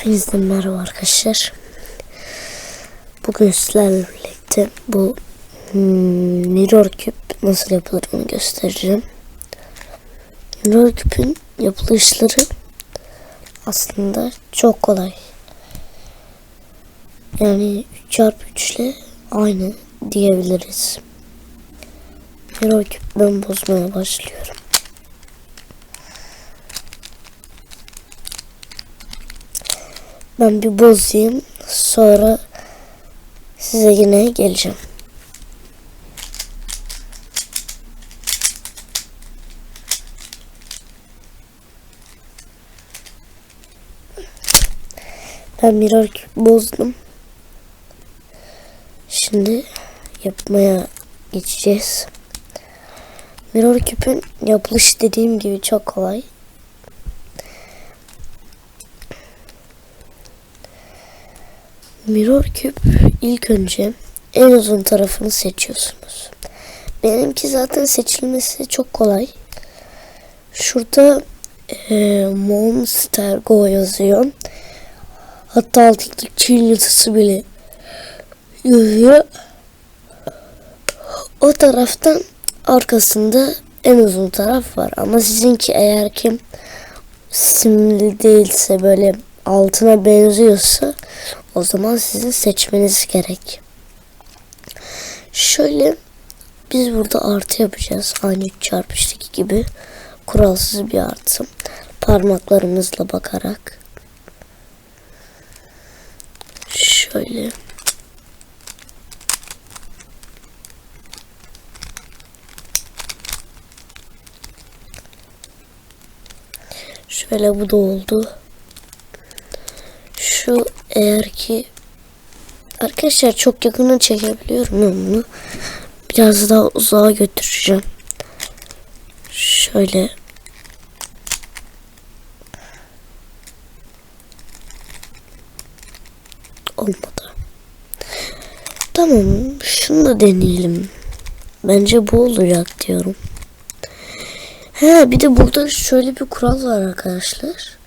Hepinizle merhaba arkadaşlar. Bugün sizlerle birlikte bu hmm, mirror küp nasıl yapılır onu göstereceğim. Mirror küpün yapılışları aslında çok kolay. Yani 3 çarpı 3 ile aynı diyebiliriz. Mirror küp ben bozmaya başlıyorum. Ben bir bozayım. Sonra size yine geleceğim. Ben mirror bozdum. Şimdi yapmaya geçeceğiz. Mirror küpün yapılışı dediğim gibi çok kolay. Mirror küp ilk önce en uzun tarafını seçiyorsunuz. Benimki zaten seçilmesi çok kolay. Şurada e, Monster Go yazıyor. Hatta altındaki çil yazısı bile yazıyor. O taraftan arkasında en uzun taraf var. Ama sizinki eğer ki simli değilse böyle altına benziyorsa o zaman sizin seçmeniz gerek. Şöyle biz burada artı yapacağız. Aynı 3 çarpı üçteki gibi kuralsız bir artı. Parmaklarımızla bakarak. Şöyle. Şöyle bu da oldu. Eğer ki arkadaşlar çok yakına çekebiliyorum ben bunu. Biraz daha uzağa götüreceğim. Şöyle olmadı. Tamam şunu da deneyelim. Bence bu olacak diyorum. He bir de burada şöyle bir kural var arkadaşlar.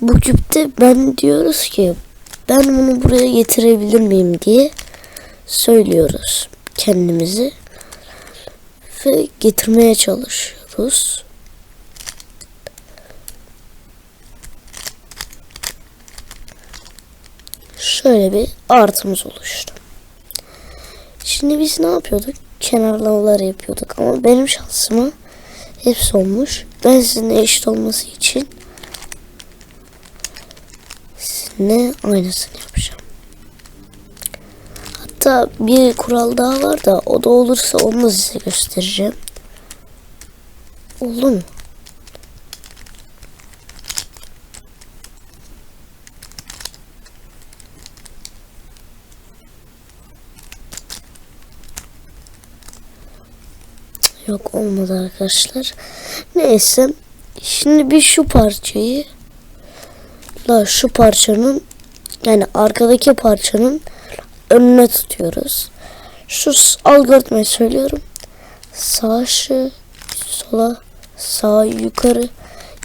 Bu küpte ben diyoruz ki ben bunu buraya getirebilir miyim diye söylüyoruz kendimizi ve getirmeye çalışıyoruz. Şöyle bir artımız oluştu. Şimdi biz ne yapıyorduk? Kenarlamaları yapıyorduk ama benim şansıma hepsi olmuş. Ben sizinle eşit olması için sizinle aynısını yapacağım. Hatta bir kural daha var da o da olursa onu size göstereceğim. Oldu mu? Yok olmadı arkadaşlar. Neyse. Şimdi bir şu parçayı la şu parçanın yani arkadaki parçanın önüne tutuyoruz. Şu algoritmayı söylüyorum. Sağ aşağı, sola, sağ yukarı,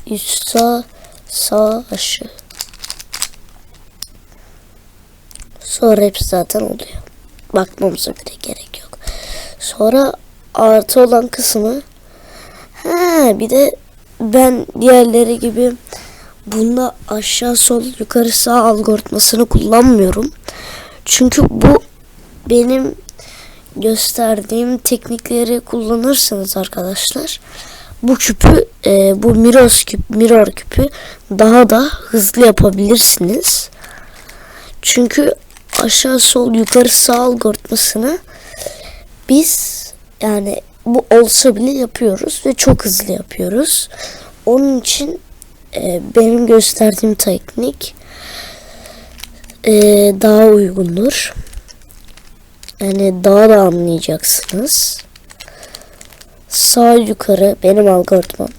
üst sağ, sağ aşağı. Sonra hepsi zaten oluyor. Bakmamıza bile gerek yok. Sonra artı olan kısmı ha bir de ben diğerleri gibi bunda aşağı sol yukarı sağ algoritmasını kullanmıyorum. Çünkü bu benim gösterdiğim teknikleri kullanırsanız arkadaşlar bu küpü e, bu Miros küp mirror küpü daha da hızlı yapabilirsiniz. Çünkü aşağı sol yukarı sağ algoritmasını biz yani bu olsa bile yapıyoruz ve çok hızlı yapıyoruz. Onun için e, benim gösterdiğim teknik e, daha uygundur. Yani daha da anlayacaksınız. Sağ yukarı benim algoritmam.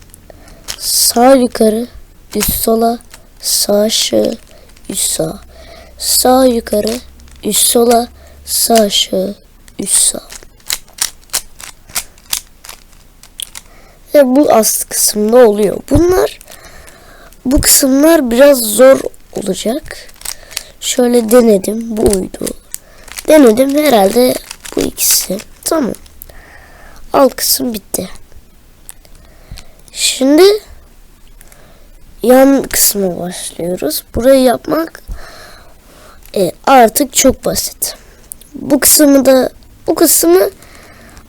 Sağ yukarı, üst sola, sağ aşağı, üst sağ. Sağ yukarı, üst sola, sağ aşağı, üst sağ. Ve bu alt kısımda oluyor. Bunlar bu kısımlar biraz zor olacak. Şöyle denedim. Bu uydu. Denedim herhalde bu ikisi. Tamam. Alt kısım bitti. Şimdi yan kısma başlıyoruz. Burayı yapmak e, artık çok basit. Bu kısmı da bu kısmı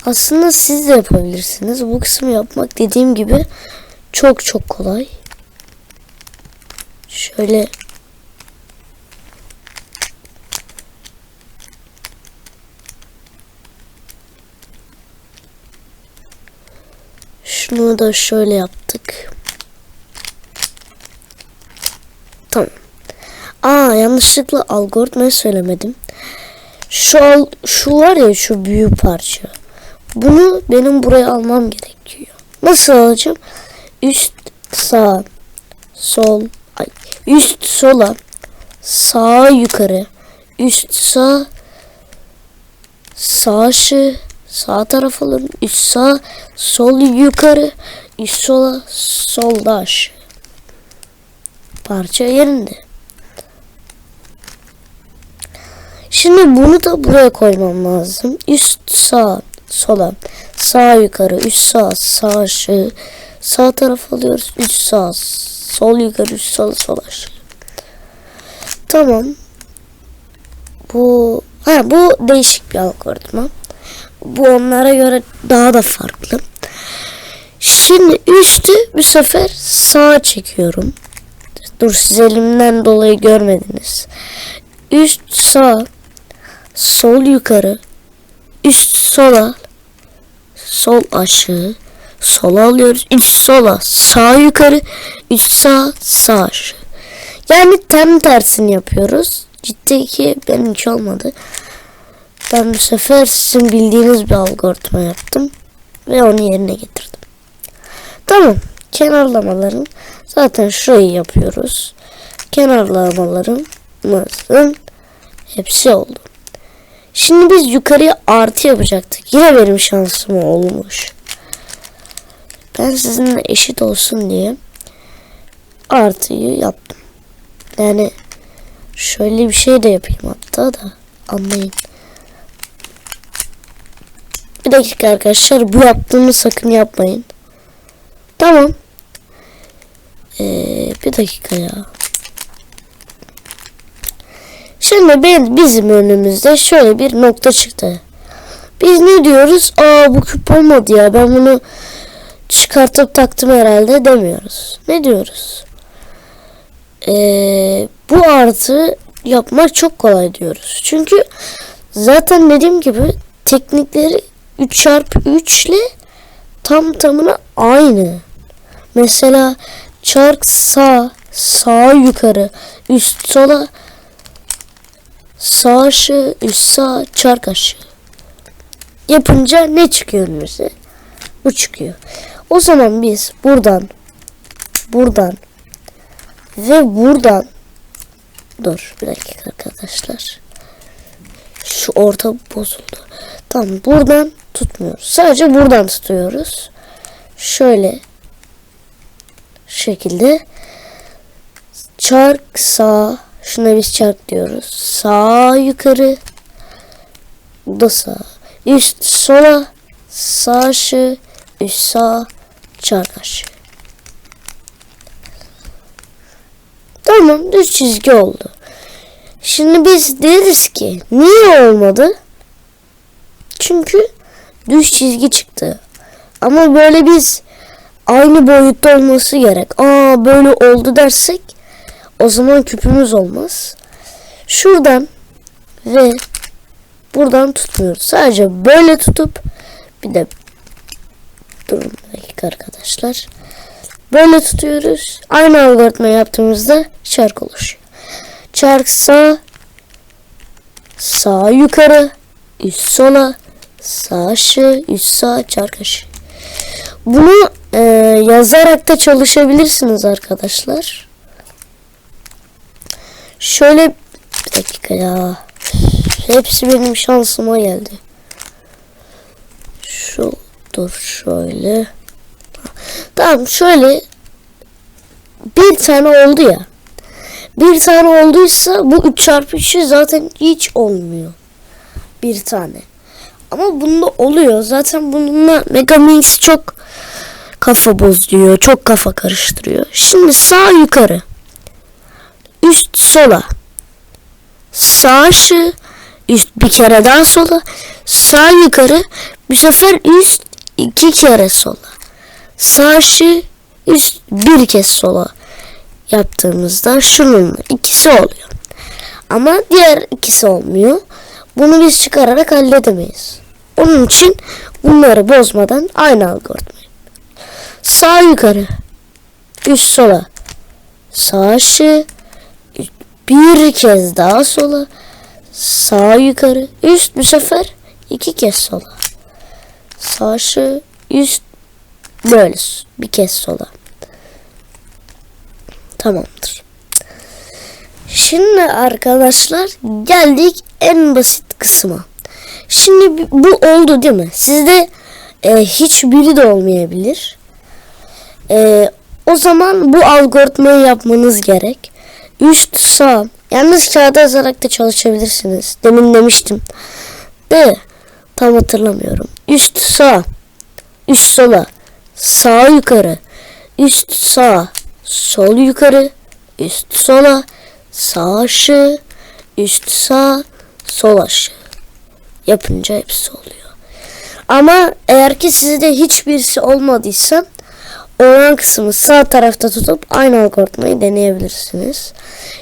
aslında siz de yapabilirsiniz. Bu kısmı yapmak dediğim gibi çok çok kolay. Şöyle Şunu da şöyle yaptık. Tamam. Aa yanlışlıkla algoritmayı söylemedim. Şu al, şu var ya şu büyük parça. Bunu benim buraya almam gerekiyor. Nasıl alacağım? Üst sağ sol üst sola sağ yukarı. Üst sağ sağ aşağı sağ taraf alın. Üst sağ sol yukarı. Üst sola solda aşağı parça yerinde. Şimdi bunu da buraya koymam lazım. Üst sağ sola sağ yukarı. Üst sağ sağ aşağı sağ taraf alıyoruz. Üst sağ sol yukarı üst sol sol aşağı. Tamam. Bu ha bu değişik bir algoritma. Bu onlara göre daha da farklı. Şimdi üstü bu sefer sağa çekiyorum. Dur siz elimden dolayı görmediniz. Üst sağ, sol yukarı, üst sola, sol aşağı, sola alıyoruz. Üst sola, sağ yukarı, üst sağ, sağ aşağı. Yani tam tersini yapıyoruz. Ciddi ki benimki olmadı. Ben bu sefer sizin bildiğiniz bir algoritma yaptım. Ve onu yerine getirdim. Tamam. Kenarlamaların zaten şurayı yapıyoruz. Kenarlamalarımızın hepsi oldu. Şimdi biz yukarıya artı yapacaktık. Yine benim şansım olmuş. Ben sizinle eşit olsun diye artıyı yaptım. Yani şöyle bir şey de yapayım hatta da anlayın. Bir dakika arkadaşlar bu yaptığımı sakın yapmayın. Tamam. Ee, bir dakika ya. Şimdi ben, bizim önümüzde şöyle bir nokta çıktı. Biz ne diyoruz? Aa bu küp olmadı ya ben bunu çıkartıp taktım herhalde demiyoruz. Ne diyoruz? Ee, bu artı yapmak çok kolay diyoruz. Çünkü zaten dediğim gibi teknikleri 3 çarpı 3 ile tam tamına aynı. Mesela çark sağ, sağ yukarı, üst sola, sağ aşağı, üst sağ, çark aşağı. Yapınca ne çıkıyor önümüze? Bu çıkıyor. O zaman biz buradan, buradan ve buradan dur bir dakika arkadaşlar. Şu orta bozuldu. Tamam buradan tutmuyoruz. Sadece buradan tutuyoruz. Şöyle şekilde çark sağ şuna biz çark diyoruz. Sağ yukarı da sağ. Üst sola sağ aşağı üst sağ aşağı. Tamam düz çizgi oldu. Şimdi biz deriz ki niye olmadı? Çünkü düz çizgi çıktı. Ama böyle biz aynı boyutta olması gerek. Aa böyle oldu dersek o zaman küpümüz olmaz. Şuradan ve buradan tutmuyoruz. Sadece böyle tutup bir de durun bir dakika arkadaşlar. Böyle tutuyoruz. Aynı algoritma yaptığımızda çark oluşuyor. Çark sağ sağ yukarı üst sola sağ aşağı üst sağ çark aşağı. Bunu e, yazarak da çalışabilirsiniz arkadaşlar. Şöyle bir dakika ya. Hepsi benim şansıma geldi. Şu dur şöyle. Tamam şöyle bir tane oldu ya. bir tane olduysa bu 3 çarpı 3'ü zaten hiç olmuyor. Bir tane. Ama bunda oluyor. Zaten bununla Megamix çok kafa bozuyor. Çok kafa karıştırıyor. Şimdi sağ yukarı. Üst sola. Sağ aşağı. Üst bir kere daha sola. Sağ yukarı. Bu sefer üst iki kere sola. Sağ aşağı. Üst bir kez sola. Yaptığımızda şunun ikisi oluyor. Ama diğer ikisi olmuyor. Bunu biz çıkararak halledemeyiz. Onun için bunları bozmadan aynı algoritma. Sağ yukarı. Üst sola. Sağ aşağı. Bir kez daha sola. Sağ yukarı. Üst bu sefer iki kez sola. Sağ aşağı. Üst böyle bir kez sola. Tamamdır. Şimdi arkadaşlar geldik en basit kısma. Şimdi bu oldu değil mi? Sizde e, hiçbiri de olmayabilir. E, o zaman bu algoritmayı yapmanız gerek. Üst sağ. Yalnız kağıda yazarak da çalışabilirsiniz. Demin demiştim. De tam hatırlamıyorum. Üst sağ. Üst sola. Sağ yukarı. Üst sağ. Sol yukarı. Üst sola. Sağ aşağı. Üst sağ. Sol aşağı. Yapınca hepsi oluyor. Ama eğer ki sizde hiçbirisi olmadıysa olan kısmı sağ tarafta tutup aynı algoritmayı deneyebilirsiniz.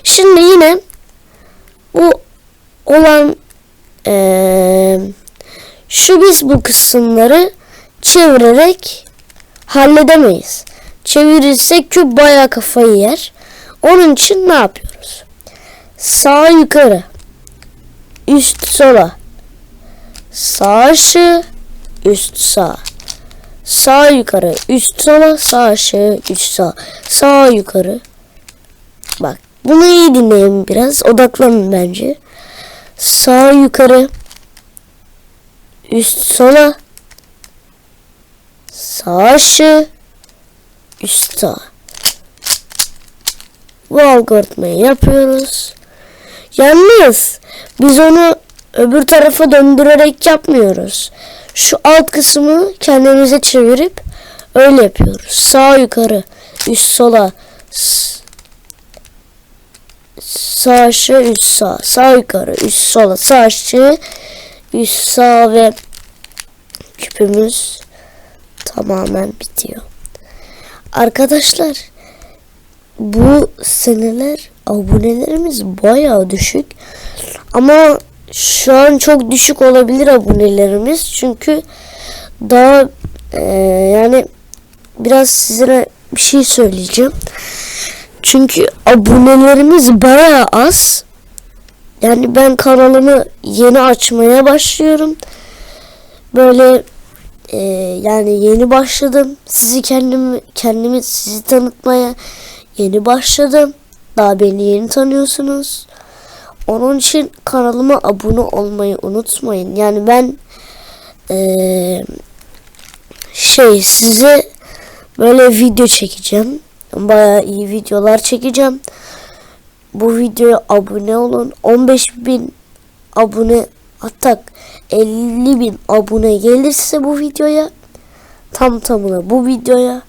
Şimdi yine bu olan eee, şu biz bu kısımları çevirerek halledemeyiz. Çevirirsek küp bayağı kafayı yer. Onun için ne yapıyoruz? Sağ yukarı. Üst sola. Sağ aşağı. Üst sağ. Sağ yukarı. Üst sola. Sağ aşağı. Üst sağ. Sağ yukarı. Bak. Bunu iyi dinleyin biraz. Odaklanın bence. Sağ yukarı. Üst sola. Sağ aşağı. Üst sağ. Bu algoritmayı yapıyoruz. Yalnız biz onu öbür tarafa döndürerek yapmıyoruz. Şu alt kısmı kendimize çevirip öyle yapıyoruz. Sağ yukarı, üst sola, sağ aşağı, üst sağ, sağ yukarı, üst sola, sağ aşağı, üst sağ ve küpümüz tamamen bitiyor. Arkadaşlar bu seneler abonelerimiz bayağı düşük. Ama şu an çok düşük olabilir abonelerimiz. Çünkü daha e, yani biraz size bir şey söyleyeceğim. Çünkü abonelerimiz bayağı az. Yani ben kanalımı yeni açmaya başlıyorum. Böyle e, yani yeni başladım. Sizi kendimi kendimi sizi tanıtmaya yeni başladım. Daha beni yeni tanıyorsunuz. Onun için kanalıma abone olmayı unutmayın. Yani ben eee, şey size böyle video çekeceğim. Bayağı iyi videolar çekeceğim. Bu videoya abone olun. 15 bin abone hatta 50 bin abone gelirse bu videoya tam tamına bu videoya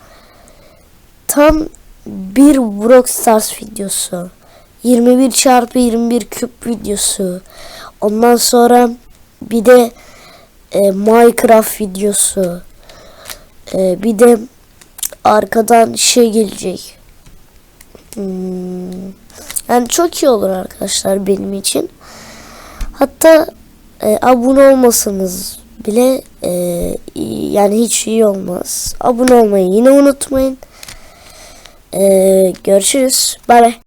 tam bir Brock Stars videosu 21 çarpı 21 küp videosu ondan sonra bir de e, Minecraft videosu e, bir de arkadan şey gelecek Hmm, yani çok iyi olur arkadaşlar benim için hatta e, abone olmasanız bile e, yani hiç iyi olmaz abone olmayı yine unutmayın ee, görüşürüz. Bay bay.